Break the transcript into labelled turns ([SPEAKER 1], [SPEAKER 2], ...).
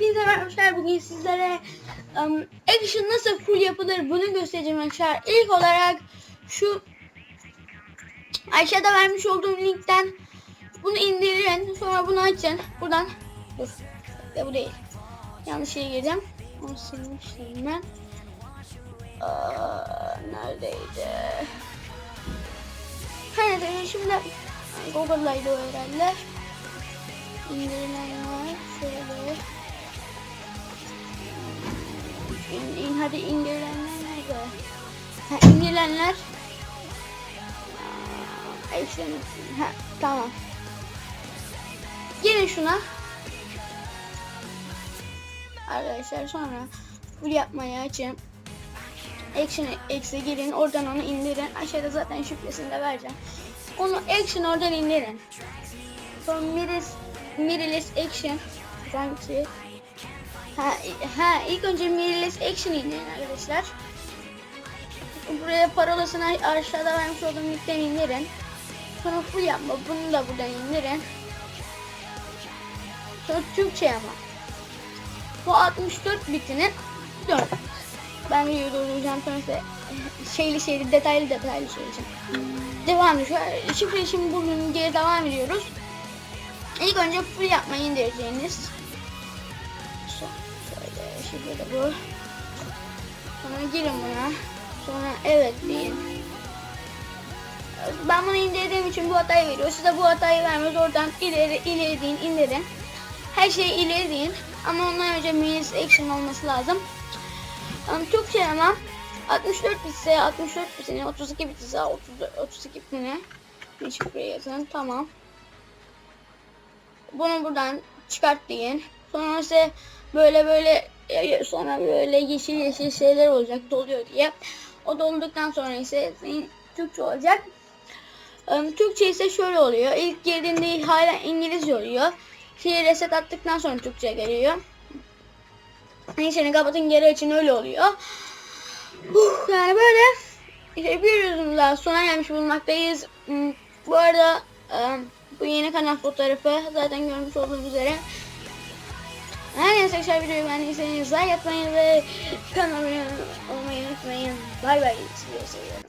[SPEAKER 1] Merhaba arkadaşlar. Bugün sizlere um, action nasıl full yapılır bunu göstereceğim arkadaşlar. İlk olarak şu aşağıda vermiş olduğum linkten bunu indirin. Sonra bunu açın. Buradan dur. Ya bu değil. Yanlış yere girdim. Onu silmiştim ben. Aa, neredeydi? Her neyse şimdi Google'daydı o herhalde. İndirilenler İn, in, hadi indirilenler nerede? Ha, indirilenler. Action. Ha, tamam. Gelin şuna. Arkadaşlar sonra full yapmayı açın. Action X'e girin. Oradan onu indirin. Aşağıda zaten şifresini de vereceğim. Onu Action oradan indirin. Sonra Mirilis Action. Hangisi? Ha, ha ilk önce Mirilis Action indirin arkadaşlar. Buraya parolasını aşağıda vermiş olduğum linkten indirin. Sonra full yapma. Bunu da buradan indirin. Sonra Türkçe ama. Bu 64 bitinin 4. Ben videoyu durduracağım sonra size şeyli şeyli detaylı detaylı söyleyeceğim. Devam ediyor. Şifre şimdi bugün geri devam ediyoruz. İlk önce full yapmayı indireceğiniz. So- Şöyle şifre de bu. Sonra girin buna. Sonra evet deyin. Ben bunu indirdiğim için bu hatayı veriyor. Size bu hatayı vermez. Oradan ileri ileri deyin indirin. Her şeyi ileri deyin. Ama ondan önce Minis Action olması lazım. Um, Türkçe ama 64 bitse 64 bitse 32 bitse 30, 32 bitse bir şifre yazın tamam. Bunu buradan çıkart deyin. Sonra ise böyle böyle e, sonra böyle yeşil yeşil şeyler olacak doluyor diye. O dolduktan sonra ise Türkçe olacak. Türkçe ise şöyle oluyor. İlk girdiğinde hala İngilizce oluyor. Şeyi reset attıktan sonra Türkçe geliyor. Neyse kapatın geri açın öyle oluyor. Uf, yani böyle işte bir yüzümüz daha sona gelmiş bulunmaktayız. Hmm, Bu arada e, bu yeni kanal fotoğrafı zaten görmüş olduğunuz üzere. Her neyse arkadaşlar videoyu beğendiyseniz like a atmayı ve kanalıma abone olmayı unutmayın. Bay bay. Sizi seviyorum.